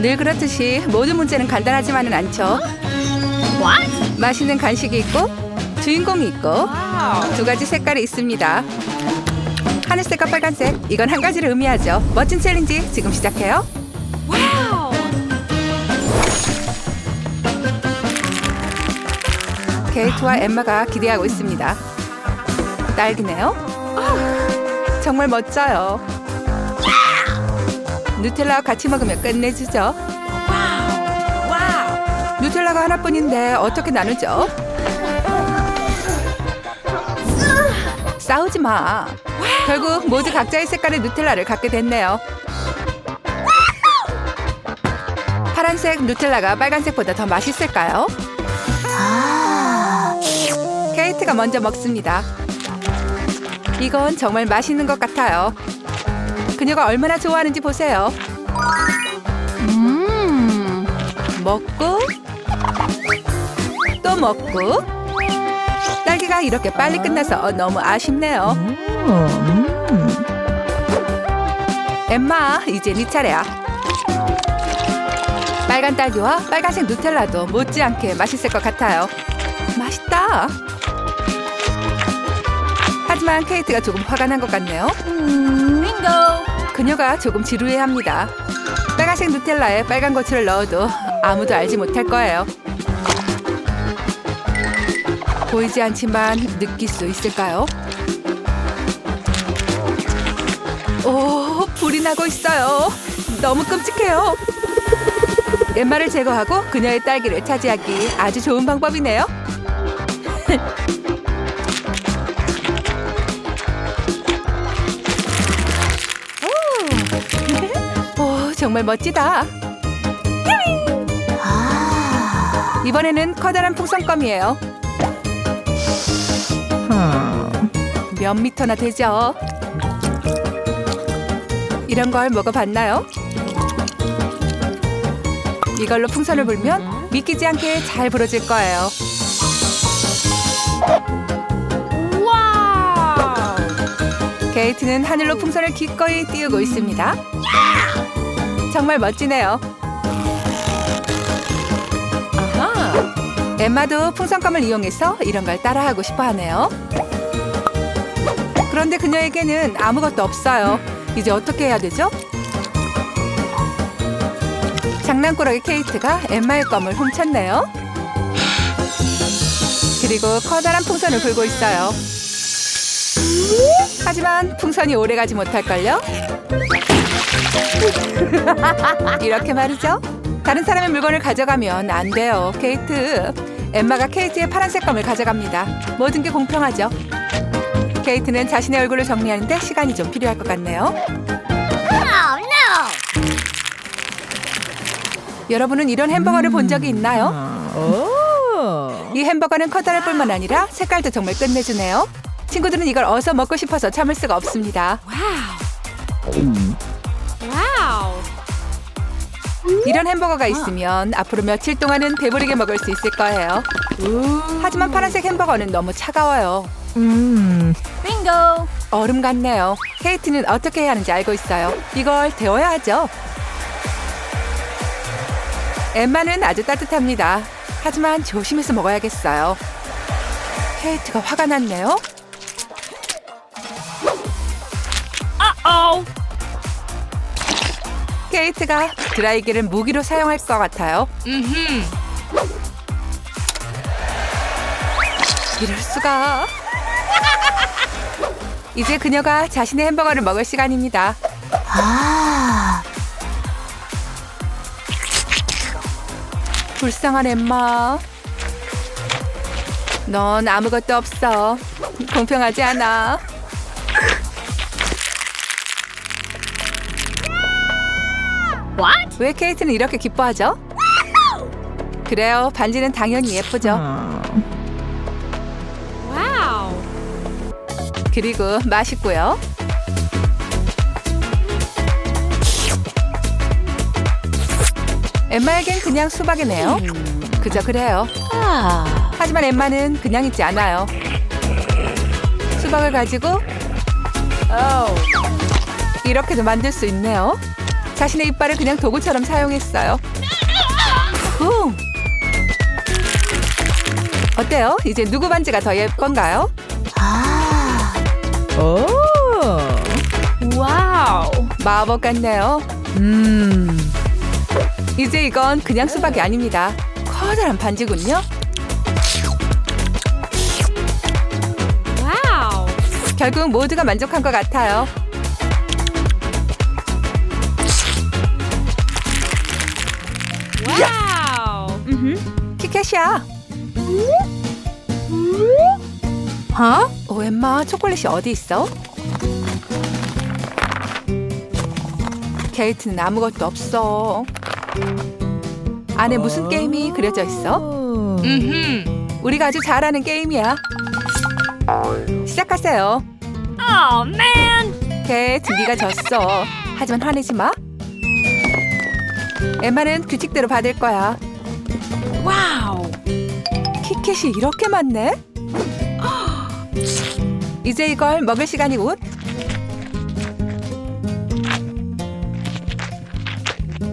늘 그렇듯이 모든 문제는 간단하지만은 않죠. 맛있는 간식이 있고 주인공이 있고 두 가지 색깔이 있습니다. 하늘색과 빨간색 이건 한 가지를 의미하죠. 멋진 챌린지 지금 시작해요. 케이트와 엠마가 기대하고 있습니다. 딸기네요. 정말 멋져요. 누텔라와 같이 먹으면 끝내주죠. 누텔라가 하나뿐인데 어떻게 나누죠? 싸우지 마. 결국 모두 각자의 색깔의 누텔라를 갖게 됐네요. 파란색 누텔라가 빨간색보다 더 맛있을까요? 케이트가 먼저 먹습니다. 이건 정말 맛있는 것 같아요. 그녀가 얼마나 좋아하는지 보세요. 음, 먹고 또 먹고 딸기가 이렇게 빨리 끝나서 너무 아쉽네요. 엠마, 이제 네 차례야. 빨간 딸기와 빨간색 누텔라도 못지않게 맛있을 것 같아요. 맛있다. 하지만 케이트가 조금 화가 난 것 같네요. 그녀가 조금 지루해합니다. 빨간색 누텔라에 빨간 고추를 넣어도 아무도 알지 못할 거예요. 보이지 않지만 느낄 수 있을까요? 오, 불이 나고 있어요. 너무 끔찍해요. 엠마를 제거하고 그녀의 딸기를 차지하기 아주 좋은 방법이네요. 정말 멋지다. 이번에는 커다란 풍선껌이에요. 몇 미터나 되죠? 이런 걸 먹어봤나요? 이걸로 풍선을 불면 믿기지 않게 잘 부러질 거예요. 게이트는 하늘로 풍선을 기꺼이 띄우고 있습니다. 정말 멋지네요. 아하. 엠마도 풍선껌을 이용해서 이런 걸 따라하고 싶어 하네요. 그런데 그녀에게는 아무것도 없어요. 이제 어떻게 해야 되죠? 장난꾸러기 케이트가 엠마의 껌을 훔쳤네요. 그리고 커다란 풍선을 불고 있어요. 하지만 풍선이 오래가지 못할걸요? 이렇게 말이죠. 다른 사람의 물건을 가져가면 안 돼요, 케이트. 엠마가 케이트의 파란색 껌을 가져갑니다. 모든 게 공평하죠. 케이트는 자신의 얼굴을 정리하는데 시간이 좀 필요할 것 같네요. 여러분은 이런 햄버거를 본 적이 있나요? 이 햄버거는 커다란 뿐만 아니라 색깔도 정말 끝내주네요. 친구들은 이걸 어서 먹고 싶어서 참을 수가 없습니다. 이런 햄버거가 있으면 앞으로 며칠 동안은 배부르게 먹을 수 있을 거예요. 하지만 파란색 햄버거는 너무 차가워요. 얼음 같네요. 케이트는 어떻게 해야 하는지 알고 있어요. 이걸 데워야 하죠. 엠마는 아주 따뜻합니다. 하지만 조심해서 먹어야겠어요. 케이트가 화가 났네요. 케이트가 드라이기를 무기로 사용할 것 같아요. 이럴 수가. 이제 그녀가 자신의 햄버거를 먹을 시간입니다. 불쌍한 엠마. 넌 아무것도 없어. 공평하지 않아. 왜 케이트는 이렇게 기뻐하죠? 그래요. 반지는 당연히 예쁘죠. 그리고 맛있고요. 엠마에겐 그냥 수박이네요. 그저 그래요. 하지만 엠마는 그냥 있지 않아요. 수박을 가지고 이렇게도 만들 수 있네요. 자신의 이빨을 그냥 도구처럼 사용했어요. 후. 어때요? 이제 누구 반지가 더 예쁜가요? 오. 와우. 마법 같네요. 음. 이제 이건 그냥 수박이 아닙니다. 커다란 반지군요. 와우. 결국 모두가 만족한 것 같아요. 키캣이야. 어? 오, 엠마, 초콜릿이 어디 있어? 케이트는 아무것도 없어. 안에 무슨 게임이 그려져 있어? 음. 우리가 아주 잘하는 게임이야. 시작하세요. 오, man. 케이트, 네가 졌어. 하지만 화내지 마. 엠마는 규칙대로 받을 거야. 와우. 키캣이 이렇게 많네? 이제 이걸 먹을 시간이군.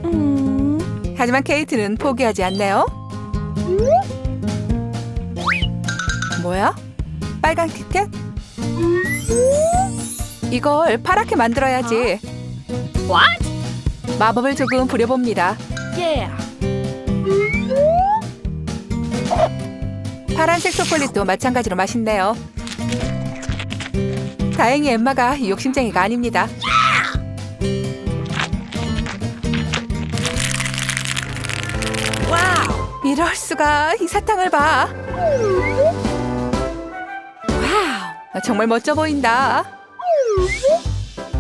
음, 하지만 케이트는 포기하지 않네요. 뭐야? 빨간 키캣? 이걸 파랗게 만들어야지. What? 마법을 조금 부려봅니다. Yeah. 파란색 초콜릿도 마찬가지로 맛있네요. 다행히 엠마가 욕심쟁이가 아닙니다. 와우. 이럴 수가 이 사탕을 봐. 와우, 정말 멋져 보인다.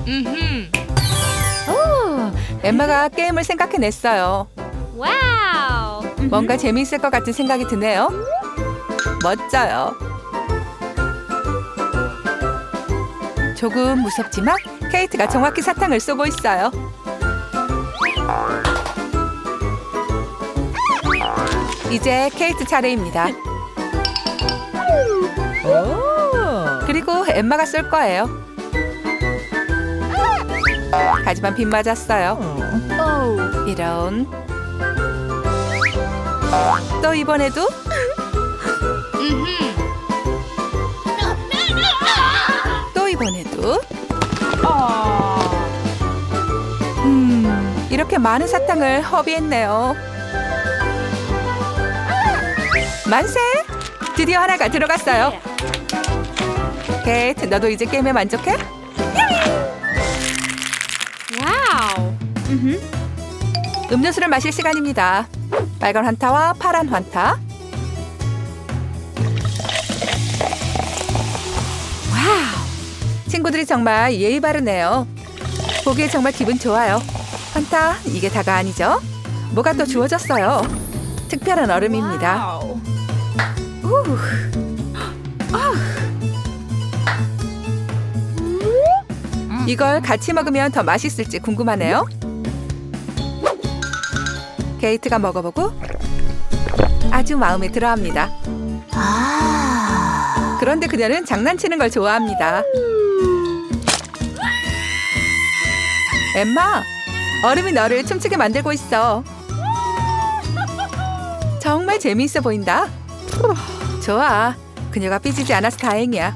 음. 오, 엠마가 게임을 생각해냈어요. 와우. 뭔가 재미있을 것 같은 생각이 드네요. 멋져요. 조금 무섭지만 케이트가 정확히 사탕을 쏘고 있어요. 이제 케이트 차례입니다. 오. 그리고 엠마가 쏠 거예요. 하지만 빗 맞았어요. 오. 이런. 또 이번에도 음. 또 이번에도 어. 음, 이렇게 많은 사탕을 허비했네요. 만세! 드디어 하나가 들어갔어요. 케이트, 너도 이제 게임에 만족해? 와우. 음료수를 마실 시간입니다. 빨간 환타와 파란 환타. 친구들이 정말 예의 바르네요. 보기에 정말 기분 좋아요. 환타, 이게 다가 아니죠? 뭐가 또 주어졌어요. 특별한 얼음입니다. 와우. 이걸 같이 먹으면 더 맛있을지 궁금하네요. 케이트가 먹어보고 아주 마음에 들어합니다. 그런데 그녀는 장난치는 걸 좋아합니다. 엠마, 얼음이 너를 춤추게 만들고 있어. 정말 재미있어 보인다. 좋아. 그녀가 삐지지 않아서 다행이야.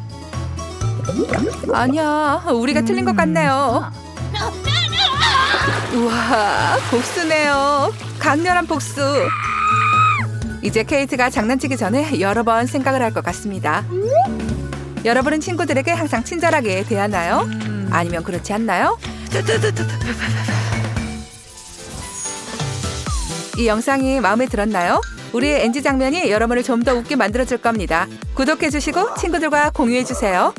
아니야, 우리가 틀린 것 같네요. 우와, 복수네요. 강렬한 복수. 이제 케이트가 장난치기 전에 여러 번 생각을 할 것 같습니다. 여러분은 친구들에게 항상 친절하게 대하나요? 아니면 그렇지 않나요? 이 영상이 마음에 들었나요? 우리의 NG 장면이 여러분을 좀 더 웃게 만들어줄 겁니다. 구독해주시고 친구들과 공유해주세요.